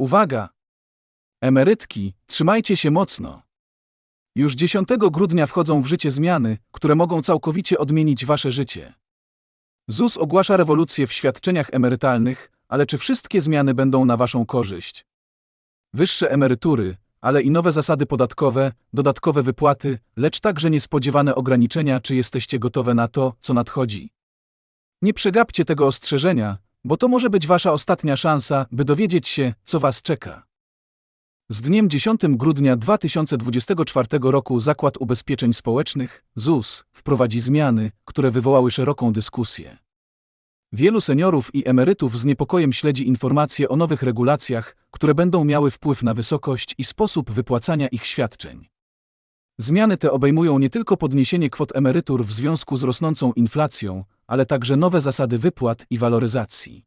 Uwaga! Emerytki, trzymajcie się mocno. Już 10 grudnia wchodzą w życie zmiany, które mogą całkowicie odmienić wasze życie. ZUS ogłasza rewolucję w świadczeniach emerytalnych, ale czy wszystkie zmiany będą na waszą korzyść? Wyższe emerytury, ale i nowe zasady podatkowe, dodatkowe wypłaty, lecz także niespodziewane ograniczenia, czy jesteście gotowe na to, co nadchodzi. Nie przegapcie tego ostrzeżenia, bo to może być wasza ostatnia szansa, by dowiedzieć się, co was czeka. Z dniem 10 grudnia 2024 roku Zakład Ubezpieczeń Społecznych, ZUS, wprowadzi zmiany, które wywołały szeroką dyskusję. Wielu seniorów i emerytów z niepokojem śledzi informacje o nowych regulacjach, które będą miały wpływ na wysokość i sposób wypłacania ich świadczeń. Zmiany te obejmują nie tylko podniesienie kwot emerytur w związku z rosnącą inflacją, ale także nowe zasady wypłat i waloryzacji.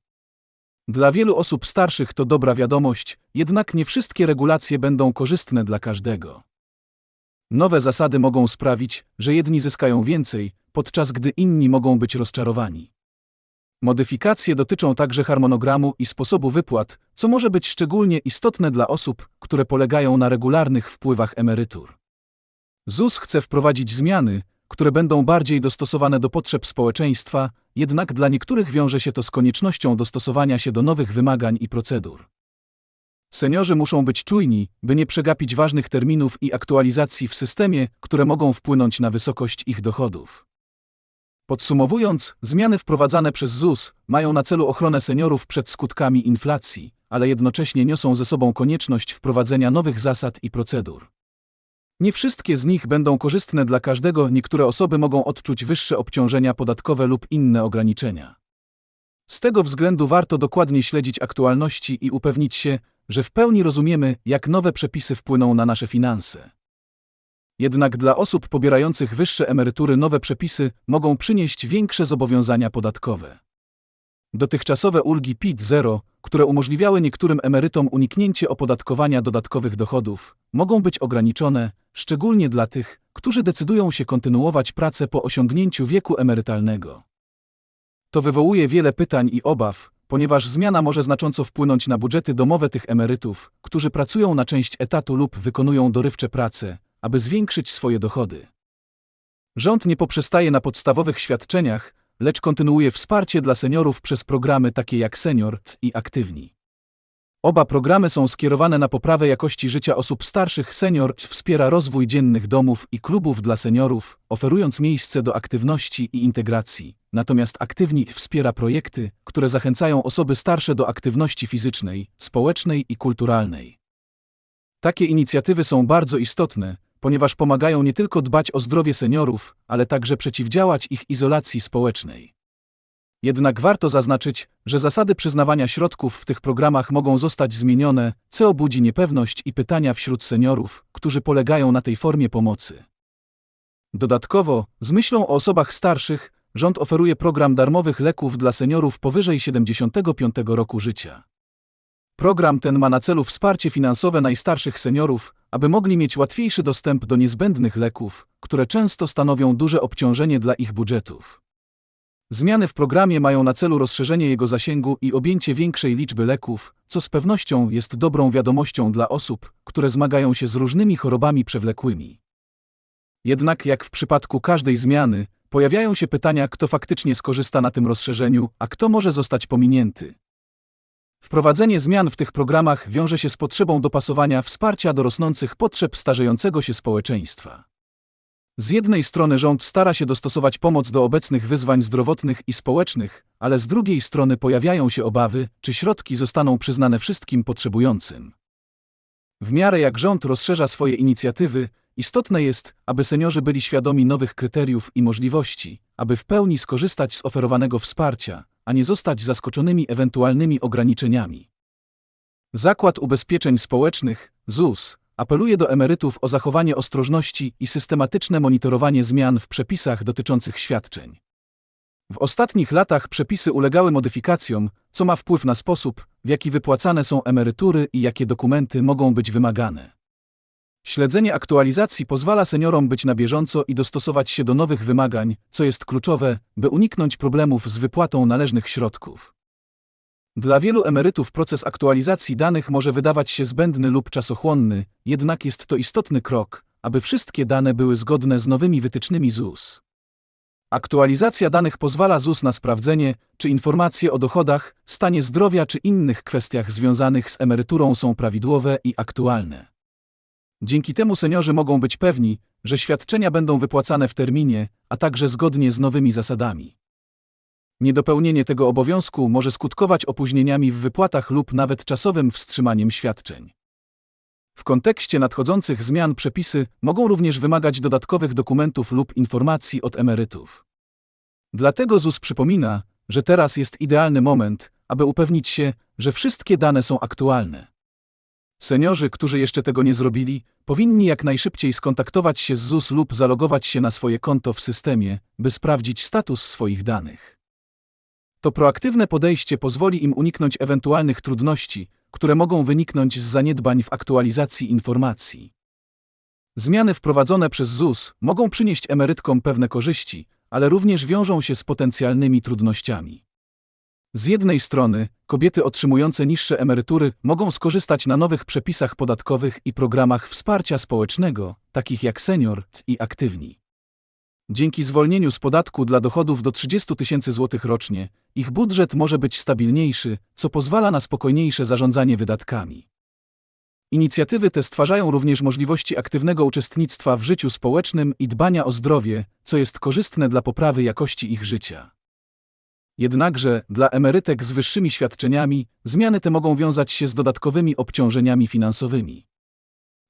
Dla wielu osób starszych to dobra wiadomość, jednak nie wszystkie regulacje będą korzystne dla każdego. Nowe zasady mogą sprawić, że jedni zyskają więcej, podczas gdy inni mogą być rozczarowani. Modyfikacje dotyczą także harmonogramu i sposobu wypłat, co może być szczególnie istotne dla osób, które polegają na regularnych wpływach emerytur. ZUS chce wprowadzić zmiany, które będą bardziej dostosowane do potrzeb społeczeństwa, jednak dla niektórych wiąże się to z koniecznością dostosowania się do nowych wymagań i procedur. Seniorzy muszą być czujni, by nie przegapić ważnych terminów i aktualizacji w systemie, które mogą wpłynąć na wysokość ich dochodów. Podsumowując, zmiany wprowadzane przez ZUS mają na celu ochronę seniorów przed skutkami inflacji, ale jednocześnie niosą ze sobą konieczność wprowadzenia nowych zasad i procedur. Nie wszystkie z nich będą korzystne dla każdego, niektóre osoby mogą odczuć wyższe obciążenia podatkowe lub inne ograniczenia. Z tego względu warto dokładnie śledzić aktualności i upewnić się, że w pełni rozumiemy, jak nowe przepisy wpłyną na nasze finanse. Jednak dla osób pobierających wyższe emerytury nowe przepisy mogą przynieść większe zobowiązania podatkowe. Dotychczasowe ulgi PIT-0, które umożliwiały niektórym emerytom uniknięcie opodatkowania dodatkowych dochodów, mogą być ograniczone, szczególnie dla tych, którzy decydują się kontynuować pracę po osiągnięciu wieku emerytalnego. To wywołuje wiele pytań i obaw, ponieważ zmiana może znacząco wpłynąć na budżety domowe tych emerytów, którzy pracują na część etatu lub wykonują dorywcze prace, aby zwiększyć swoje dochody. Rząd nie poprzestaje na podstawowych świadczeniach, lecz kontynuuje wsparcie dla seniorów przez programy takie jak Senior i Aktywni. Oba programy są skierowane na poprawę jakości życia osób starszych. Senior wspiera rozwój dziennych domów i klubów dla seniorów, oferując miejsce do aktywności i integracji. Natomiast Aktywni wspiera projekty, które zachęcają osoby starsze do aktywności fizycznej, społecznej i kulturalnej. Takie inicjatywy są bardzo istotne, ponieważ pomagają nie tylko dbać o zdrowie seniorów, ale także przeciwdziałać ich izolacji społecznej. Jednak warto zaznaczyć, że zasady przyznawania środków w tych programach mogą zostać zmienione, co budzi niepewność i pytania wśród seniorów, którzy polegają na tej formie pomocy. Dodatkowo, z myślą o osobach starszych, rząd oferuje program darmowych leków dla seniorów powyżej 75 roku życia. Program ten ma na celu wsparcie finansowe najstarszych seniorów, aby mogli mieć łatwiejszy dostęp do niezbędnych leków, które często stanowią duże obciążenie dla ich budżetów. Zmiany w programie mają na celu rozszerzenie jego zasięgu i objęcie większej liczby leków, co z pewnością jest dobrą wiadomością dla osób, które zmagają się z różnymi chorobami przewlekłymi. Jednak jak w przypadku każdej zmiany, pojawiają się pytania, kto faktycznie skorzysta na tym rozszerzeniu, a kto może zostać pominięty. Wprowadzenie zmian w tych programach wiąże się z potrzebą dopasowania wsparcia do rosnących potrzeb starzejącego się społeczeństwa. Z jednej strony rząd stara się dostosować pomoc do obecnych wyzwań zdrowotnych i społecznych, ale z drugiej strony pojawiają się obawy, czy środki zostaną przyznane wszystkim potrzebującym. W miarę jak rząd rozszerza swoje inicjatywy, istotne jest, aby seniorzy byli świadomi nowych kryteriów i możliwości, aby w pełni skorzystać z oferowanego wsparcia, a nie zostać zaskoczonymi ewentualnymi ograniczeniami. Zakład Ubezpieczeń Społecznych, ZUS, apeluje do emerytów o zachowanie ostrożności i systematyczne monitorowanie zmian w przepisach dotyczących świadczeń. W ostatnich latach przepisy ulegały modyfikacjom, co ma wpływ na sposób, w jaki wypłacane są emerytury i jakie dokumenty mogą być wymagane. Śledzenie aktualizacji pozwala seniorom być na bieżąco i dostosować się do nowych wymagań, co jest kluczowe, by uniknąć problemów z wypłatą należnych środków. Dla wielu emerytów proces aktualizacji danych może wydawać się zbędny lub czasochłonny, jednak jest to istotny krok, aby wszystkie dane były zgodne z nowymi wytycznymi ZUS. Aktualizacja danych pozwala ZUS na sprawdzenie, czy informacje o dochodach, stanie zdrowia czy innych kwestiach związanych z emeryturą są prawidłowe i aktualne. Dzięki temu seniorzy mogą być pewni, że świadczenia będą wypłacane w terminie, a także zgodnie z nowymi zasadami. Niedopełnienie tego obowiązku może skutkować opóźnieniami w wypłatach lub nawet czasowym wstrzymaniem świadczeń. W kontekście nadchodzących zmian przepisy mogą również wymagać dodatkowych dokumentów lub informacji od emerytów. Dlatego ZUS przypomina, że teraz jest idealny moment, aby upewnić się, że wszystkie dane są aktualne. Seniorzy, którzy jeszcze tego nie zrobili, powinni jak najszybciej skontaktować się z ZUS lub zalogować się na swoje konto w systemie, by sprawdzić status swoich danych. To proaktywne podejście pozwoli im uniknąć ewentualnych trudności, które mogą wyniknąć z zaniedbań w aktualizacji informacji. Zmiany wprowadzone przez ZUS mogą przynieść emerytkom pewne korzyści, ale również wiążą się z potencjalnymi trudnościami. Z jednej strony, kobiety otrzymujące niższe emerytury mogą skorzystać na nowych przepisach podatkowych i programach wsparcia społecznego, takich jak senior i aktywni. Dzięki zwolnieniu z podatku dla dochodów do 30 tysięcy złotych rocznie, ich budżet może być stabilniejszy, co pozwala na spokojniejsze zarządzanie wydatkami. Inicjatywy te stwarzają również możliwości aktywnego uczestnictwa w życiu społecznym i dbania o zdrowie, co jest korzystne dla poprawy jakości ich życia. Jednakże, dla emerytek z wyższymi świadczeniami, zmiany te mogą wiązać się z dodatkowymi obciążeniami finansowymi.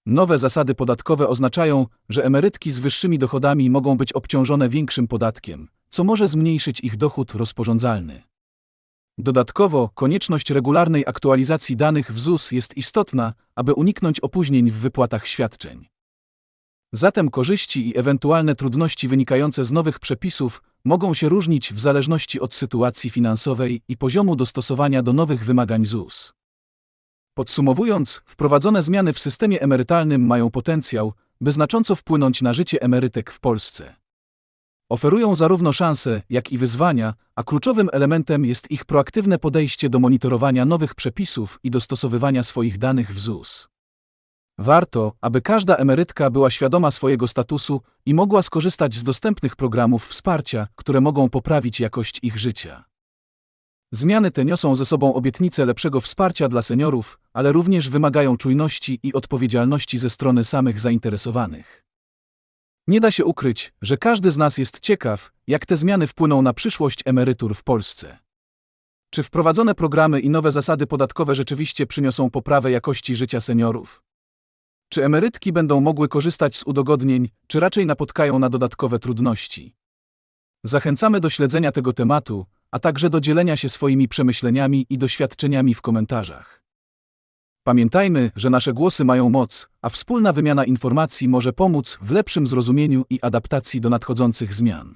Nowe zasady podatkowe oznaczają, że emerytki z wyższymi dochodami mogą być obciążone większym podatkiem, co może zmniejszyć ich dochód rozporządzalny. Dodatkowo, konieczność regularnej aktualizacji danych w ZUS jest istotna, aby uniknąć opóźnień w wypłatach świadczeń. Zatem korzyści i ewentualne trudności wynikające z nowych przepisów mogą się różnić w zależności od sytuacji finansowej i poziomu dostosowania do nowych wymagań ZUS. Podsumowując, wprowadzone zmiany w systemie emerytalnym mają potencjał, by znacząco wpłynąć na życie emerytek w Polsce. Oferują zarówno szanse, jak i wyzwania, a kluczowym elementem jest ich proaktywne podejście do monitorowania nowych przepisów i dostosowywania swoich danych w ZUS. Warto, aby każda emerytka była świadoma swojego statusu i mogła skorzystać z dostępnych programów wsparcia, które mogą poprawić jakość ich życia. Zmiany te niosą ze sobą obietnicę lepszego wsparcia dla seniorów, ale również wymagają czujności i odpowiedzialności ze strony samych zainteresowanych. Nie da się ukryć, że każdy z nas jest ciekaw, jak te zmiany wpłyną na przyszłość emerytur w Polsce. Czy wprowadzone programy i nowe zasady podatkowe rzeczywiście przyniosą poprawę jakości życia seniorów? Czy emerytki będą mogły korzystać z udogodnień, czy raczej napotkają na dodatkowe trudności? Zachęcamy do śledzenia tego tematu, a także do dzielenia się swoimi przemyśleniami i doświadczeniami w komentarzach. Pamiętajmy, że nasze głosy mają moc, a wspólna wymiana informacji może pomóc w lepszym zrozumieniu i adaptacji do nadchodzących zmian.